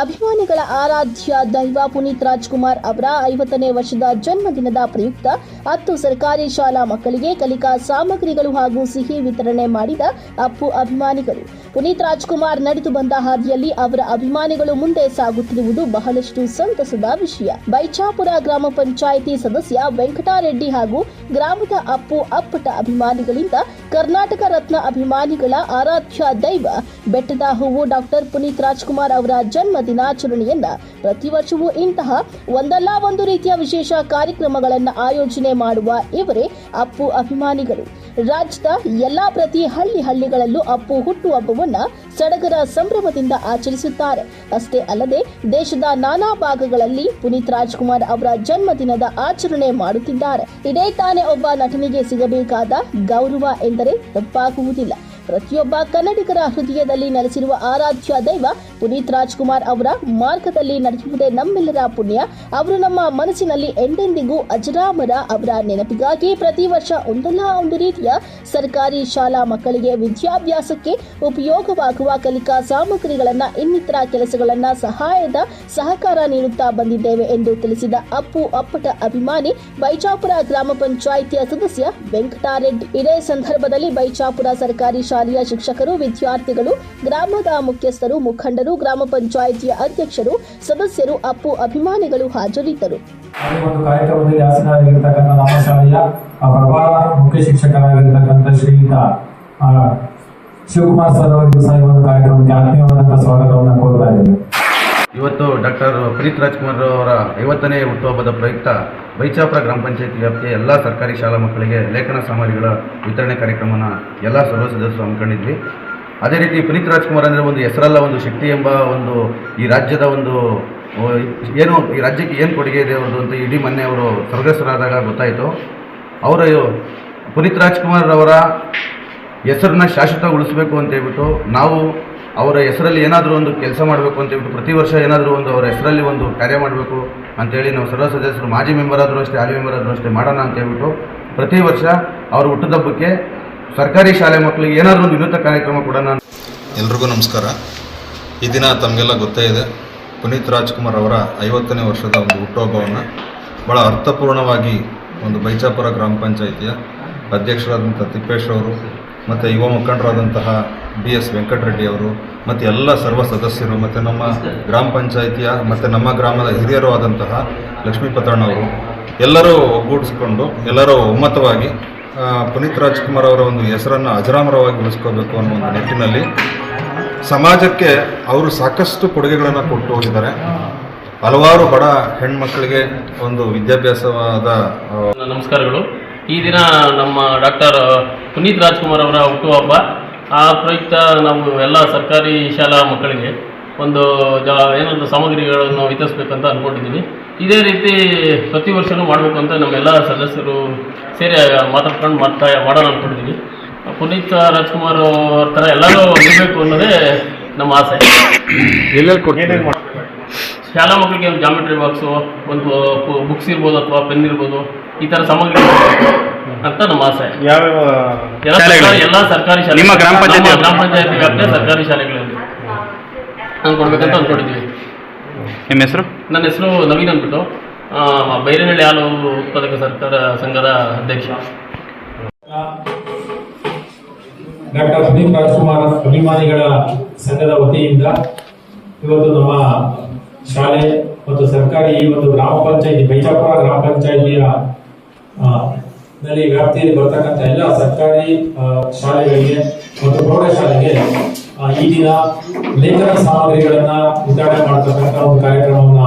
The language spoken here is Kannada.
ಅಭಿಮಾನಿಗಳ ಆರಾಧ್ಯ ದೈವ ಪುನೀತ್ ರಾಜ್ಕುಮಾರ್ ಅವರ ಐವತ್ತನೇ ವರ್ಷದ ಜನ್ಮದಿನದ ಪ್ರಯುಕ್ತ ಹತ್ತು ಸರ್ಕಾರಿ ಶಾಲಾ ಮಕ್ಕಳಿಗೆ ಕಲಿಕಾ ಸಾಮಗ್ರಿಗಳು ಹಾಗೂ ಸಿಹಿ ವಿತರಣೆ ಮಾಡಿದ ಅಪ್ಪು ಅಭಿಮಾನಿಗಳು. ಪುನೀತ್ ರಾಜ್ಕುಮಾರ್ ನಡೆದು ಬಂದ ಹಾದಿಯಲ್ಲಿ ಅವರ ಅಭಿಮಾನಿಗಳು ಮುಂದೆ ಸಾಗುತ್ತಿರುವುದು ಬಹಳಷ್ಟು ಸಂತಸದ ವಿಷಯ. ಬೈಚಾಪುರ ಗ್ರಾಮ ಪಂಚಾಯಿತಿ ಸದಸ್ಯ ವೆಂಕಟಾರೆಡ್ಡಿ ಹಾಗೂ ಗ್ರಾಮದ ಅಪ್ಪು ಅಪ್ಪಟ ಅಭಿಮಾನಿಗಳಿಂದ ಕರ್ನಾಟಕ ರತ್ನ ಅಭಿಮಾನಿಗಳ ಆರಾಧ್ಯ ದೈವ ಬೆಟ್ಟದ ಹೂವು ಡಾಕ್ಟರ್ ಪುನೀತ್ ರಾಜ್ಕುಮಾರ್ ಅವರ ಜನ್ಮ ದಿನಾಚರಣೆಯನ್ನ ಪ್ರತಿ ವರ್ಷವೂ ಇಂತಹ ಒಂದಲ್ಲ ಒಂದು ರೀತಿಯ ವಿಶೇಷ ಕಾರ್ಯಕ್ರಮಗಳನ್ನು ಆಯೋಜನೆ ಮಾಡುವ ಇವರೇ ಅಪ್ಪು ಅಭಿಮಾನಿಗಳು. ರಾಜ್ಯದ ಎಲ್ಲಾ ಪ್ರತಿ ಹಳ್ಳಿ ಹಳ್ಳಿಗಳಲ್ಲೂ ಅಪ್ಪು ಹುಟ್ಟುಹಬ್ಬವನ್ನ ಸಡಗರ ಸಂಭ್ರಮದಿಂದ ಆಚರಿಸುತ್ತಾರೆ. ಅಷ್ಟೇ ಅಲ್ಲದೆ ದೇಶದ ನಾನಾ ಭಾಗಗಳಲ್ಲಿ ಪುನೀತ್ ರಾಜ್ಕುಮಾರ್ ಅವರ ಜನ್ಮದಿನದ ಆಚರಣೆ ಮಾಡುತ್ತಿದ್ದಾರೆ. ಇದೇ ತಾನೇ ಒಬ್ಬ ನಟನಿಗೆ ಸಿಗಬೇಕಾದ ಗೌರವ ಎಂದರೆ ತಪ್ಪಾಗುವುದಿಲ್ಲ ಪ್ರತಿಯೊಬ್ಬ ಕನ್ನಡಿಗರ ಹೃದಯದಲ್ಲಿ ನೆಲೆಸಿರುವ ಆರಾಧ್ಯ ದೈವ ಪುನೀತ್ ರಾಜ್ಕುಮಾರ್ ಅವರ ಮಾರ್ಗದಲ್ಲಿ ನಡೆಯುವುದೇ ನಮ್ಮೆಲ್ಲರ ಪುಣ್ಯ. ಅವರು ನಮ್ಮ ಮನಸ್ಸಿನಲ್ಲಿ ಎಂದೆಂದಿಗೂ ಅಜರಾಮರ ಅವರ ನೆನಪಿಗಾಗಿ ಪ್ರತಿ ವರ್ಷ ಒಂದಲ್ಲ ಒಂದು ರೀತಿಯ ಸರ್ಕಾರಿ ಶಾಲಾ ಮಕ್ಕಳಿಗೆ ವಿದ್ಯಾಭ್ಯಾಸಕ್ಕೆ ಉಪಯೋಗವಾಗುವ ಕಲಿಕಾ ಸಾಮಗ್ರಿಗಳನ್ನ, ಇನ್ನಿತರ ಕೆಲಸಗಳನ್ನ ಸಹಾಯದ ಸಹಕಾರ ನೀಡುತ್ತಾ ಬಂದಿದ್ದೇವೆ ಎಂದು ತಿಳಿಸಿದ ಅಪ್ಪು ಅಪ್ಪಟ ಅಭಿಮಾನಿ ಬೈಚಾಪುರ ಗ್ರಾಮ ಪಂಚಾಯಿತಿಯ ಸದಸ್ಯ ವೆಂಕಟಾರೆಡ್ಡಿ ಇದೇ ಸಂದರ್ಭದಲ್ಲಿ ಬೈಚಾಪುರ ಸರ್ಕಾರಿ ಶಾಲೆಯ ಶಿಕ್ಷಕರು, ವಿದ್ಯಾರ್ಥಿಗಳು, ಗ್ರಾಮದ ಮುಖ್ಯಸ್ಥರು, ಮುಖಂಡರು, ಗ್ರಾಮ ಪಂಚಾಯಿತಿಯ ಅಧ್ಯಕ್ಷರು, ಸದಸ್ಯರು, ಅಪ್ಪು ಅಭಿಮಾನಿಗಳು ಹಾಜರಿದ್ದರು. ಶಿವಕುಮಾರ್ ಸರ್ ಅವರಿಗೂ ಸಹ ಈ ಒಂದು ಕಾರ್ಯಕ್ರಮಕ್ಕೆ ಆತ್ಮೀಯವಾದಂತಹ ಸ್ವಾಗತವನ್ನು ಕೋರ್ತಾ ಇದ್ದೇವೆ ಇವತ್ತು ಡಾಕ್ಟರ್ ಪುನೀತ್ ರಾಜ್ಕುಮಾರ್ ಅವರ ಐವತ್ತನೇ ಹುಟ್ಟುಹಬ್ಬದ ಪ್ರಯುಕ್ತ ಬೈಚಾಪುರ ಗ್ರಾಮ ಪಂಚಾಯತಿ ವ್ಯಾಪ್ತಿಯ ಎಲ್ಲ ಸರ್ಕಾರಿ ಶಾಲಾ ಮಕ್ಕಳಿಗೆ ಲೇಖನ ಸಾಮಗ್ರಿಗಳ ವಿತರಣೆ ಕಾರ್ಯಕ್ರಮನ ಎಲ್ಲ ಸರ್ವ ಸದಸ್ಯರು ಹಮ್ಮಿಕೊಂಡಿದ್ವಿ. ಅದೇ ರೀತಿ ಪುನೀತ್ ರಾಜ್ಕುಮಾರ್ ಅಂದರೆ ಒಂದು ಹೆಸರಲ್ಲ, ಒಂದು ಶಕ್ತಿ ಎಂಬ ಒಂದು ಈ ರಾಜ್ಯದ ಒಂದು ಏನು ಈ ರಾಜ್ಯಕ್ಕೆ ಏನು ಕೊಡುಗೆ ಇದೆ ಅವ್ರದ್ದು ಅಂತ ಇಡೀ ಮೊನ್ನೆ ಅವರು ಸ್ವರ್ಗಸ್ಥರಾದಾಗ ಗೊತ್ತಾಯಿತು. ಅವರ ಪುನೀತ್ ರಾಜ್ಕುಮಾರ್ ಅವರ ಹೆಸರನ್ನ ಶಾಶ್ವತಗೊಳಿಸಬೇಕು ಅಂತ ಹೇಳ್ಬಿಟ್ಟು ನಾವು ಅವರ ಹೆಸರಲ್ಲಿ ಏನಾದರೂ ಒಂದು ಕೆಲಸ ಮಾಡಬೇಕು ಅಂತ ಹೇಳ್ಬಿಟ್ಟು ಪ್ರತಿ ವರ್ಷ ಏನಾದರೂ ಒಂದು ಅವರ ಹೆಸರಲ್ಲಿ ಒಂದು ಕಾರ್ಯ ಮಾಡಬೇಕು ಅಂತೇಳಿ ನಾವು ಸರ್ವ ಸದಸ್ಯರು, ಮಾಜಿ ಮೆಂಬರ್ ಆದರೂ ಅಷ್ಟೇ, ಹಾಲಿ ಮೆಂಬರ್ ಆದರೂ ಅಷ್ಟೇ ಮಾಡೋಣ ಅಂತ ಹೇಳ್ಬಿಟ್ಟು ಪ್ರತಿ ವರ್ಷ ಅವ್ರ ಹುಟ್ಟುಹಬ್ಬಕ್ಕೆ ಸರ್ಕಾರಿ ಶಾಲೆ ಮಕ್ಕಳಿಗೆ ಏನಾದರೂ ಒಂದು ವಿನೂತ ಕಾರ್ಯಕ್ರಮ ಕೂಡ ನಾನು ಎಲ್ರಿಗೂ ನಮಸ್ಕಾರ. ಈ ದಿನ ತಮಗೆಲ್ಲ ಗೊತ್ತೇ ಇದೆ, ಪುನೀತ್ ರಾಜ್ಕುಮಾರ್ ಅವರ ಐವತ್ತನೇ ವರ್ಷದ ಒಂದು ಹುಟ್ಟುಹಬ್ಬವನ್ನು ಭಾಳ ಅರ್ಥಪೂರ್ಣವಾಗಿ ಒಂದು ಬೈಚಾಪುರ ಗ್ರಾಮ ಪಂಚಾಯಿತಿಯ ಅಧ್ಯಕ್ಷರಾದಂಥ ತಿಪ್ಪೇಶ್ ಅವರು ಮತ್ತು ಯುವ ಮುಖಂಡರಾದಂತಹ ಬಿ ಎಸ್ ವೆಂಕಟರೆಡ್ಡಿ ಅವರು ಮತ್ತು ಎಲ್ಲ ಸರ್ವ ಸದಸ್ಯರು ಮತ್ತು ನಮ್ಮ ಗ್ರಾಮ ಪಂಚಾಯಿತಿಯ ಮತ್ತು ನಮ್ಮ ಗ್ರಾಮದ ಹಿರಿಯರು ಆದಂತಹ ಲಕ್ಷ್ಮೀ ಪತ್ರಣ್ಣವರು ಎಲ್ಲರೂ ಒಗ್ಗೂಡಿಸ್ಕೊಂಡು ಎಲ್ಲರೂ ಒಮ್ಮತವಾಗಿ ಪುನೀತ್ ರಾಜ್ಕುಮಾರ್ ಅವರ ಒಂದು ಹೆಸರನ್ನು ಅಜರಾಮರವಾಗಿ ಉಳಿಸ್ಕೋಬೇಕು ಅನ್ನೋ ಒಂದು ನಿಟ್ಟಿನಲ್ಲಿ ಸಮಾಜಕ್ಕೆ ಅವರು ಸಾಕಷ್ಟು ಕೊಡುಗೆಗಳನ್ನು ಕೊಟ್ಟು ಹೋಗಿದ್ದಾರೆ. ಹಲವಾರು ಬಡ ಹೆಣ್ಮಕ್ಕಳಿಗೆ ಒಂದು ವಿದ್ಯಾಭ್ಯಾಸವಾದ ನಮಸ್ಕಾರಗಳು. ಈ ದಿನ ನಮ್ಮ ಡಾಕ್ಟರ್ ಪುನೀತ್ ರಾಜ್ಕುಮಾರ್ ಅವರ ಹುಟ್ಟುಹಬ್ಬ ಆ ಪ್ರಯುಕ್ತ ನಾವು ಎಲ್ಲ ಸರ್ಕಾರಿ ಶಾಲಾ ಮಕ್ಕಳಿಗೆ ಒಂದು ಜ, ಏನೊಂದು ಸಾಮಗ್ರಿಗಳನ್ನು ವಿತರಿಸ್ಬೇಕಂತ ಅಂದ್ಕೊಂಡಿದ್ದೀವಿ ಇದೇ ರೀತಿ ಪ್ರತಿ ವರ್ಷವೂ ಮಾಡಬೇಕು ಅಂತ ನಮ್ಮೆಲ್ಲ ಸದಸ್ಯರು ಸೇರಿ ಮಾತಾಡ್ಕೊಂಡು ಮಾಡ್ತಾ, ಮಾಡೋಣ ಅಂದ್ಕೊಂಡಿದ್ದೀವಿ ಪುನೀತ್ ರಾಜ್ಕುಮಾರ್ ಅವ್ರ ಥರ ಎಲ್ಲರೂ ಇರಬೇಕು ಅನ್ನೋದೇ ನಮ್ಮ ಆಸೆ. ಶಾಲಾ ಮಕ್ಕಳಿಗೆ ಒಂದು ಜಾಮೆಟ್ರಿ ಬಾಕ್ಸು ಒಂದು ಬುಕ್ಸ್ ಇರ್ಬೋದು ಅಥವಾ ಪೆನ್ ಇರ್ಬೋದು ಈ ಥರ ಸಾಮಗ್ರಿ ಅಂತ ನಮ್ಮ ಆಸೆ. ಯಾವ್ಯಾವ ಎಲ್ಲ ಸರ್ಕಾರಿ ಎಲ್ಲ ಸರ್ಕಾರಿ ಶಾಲೆ ನಿಮ್ಮ ಗ್ರಾಮ ಪಂಚಾಯಿತಿ ನಮ್ಮ ಗ್ರಾಮ ಪಂಚಾಯತಿ ವ್ಯಾಪ್ತಿಯ ಸರ್ಕಾರಿ ಶಾಲೆಗಳಲ್ಲಿ. ನಾನು ಕೊಡ್ಬೇಕಂತ ಅಂದ್ಕೊಂಡಿದ್ದೀವಿ ನಿಮ್ಮ ಹೆಸರು? ನನ್ನ ಹೆಸರು ನವೀನ್ ಅಂದ್ಬಿಟ್ಟು. ಆ, ಬೈರನಹಳ್ಳಿ ಹಾಲು ಉತ್ಪಾದಕ ಸರ್ಕಾರ ಸಂಘದ ಅಧ್ಯಕ್ಷ. ಡಾಕ್ಟರ್ ಸುದೀಪ್ ರಾಜ್ಕುಮಾರ್ ಅಭಿಮಾನಿಗಳ ಸಂಘದ ವತಿಯಿಂದ ಇವತ್ತು ನಮ್ಮ ಶಾಲೆ ಮತ್ತು ಸರ್ಕಾರಿ ಈ ಒಂದು ಗ್ರಾಮ ಪಂಚಾಯತಿ ಬೈಜಾಪುರ ಗ್ರಾಮ ಪಂಚಾಯತಿಯ ನಲ್ಲಿ ವ್ಯಾಪ್ತಿಯಲ್ಲಿ ಬರ್ತಕ್ಕಂಥ ಎಲ್ಲ ಸರ್ಕಾರಿ ಶಾಲೆಗಳಿಗೆ ಮತ್ತು ಪ್ರೌಢಶಾಲೆಗೆ ಈ ದಿನ ಲೇಖನ ಸಾಮಗ್ರಿಗಳನ್ನ ವಿತರಣೆ ಮಾಡತಕ್ಕಂಥ ಒಂದು ಕಾರ್ಯಕ್ರಮವನ್ನು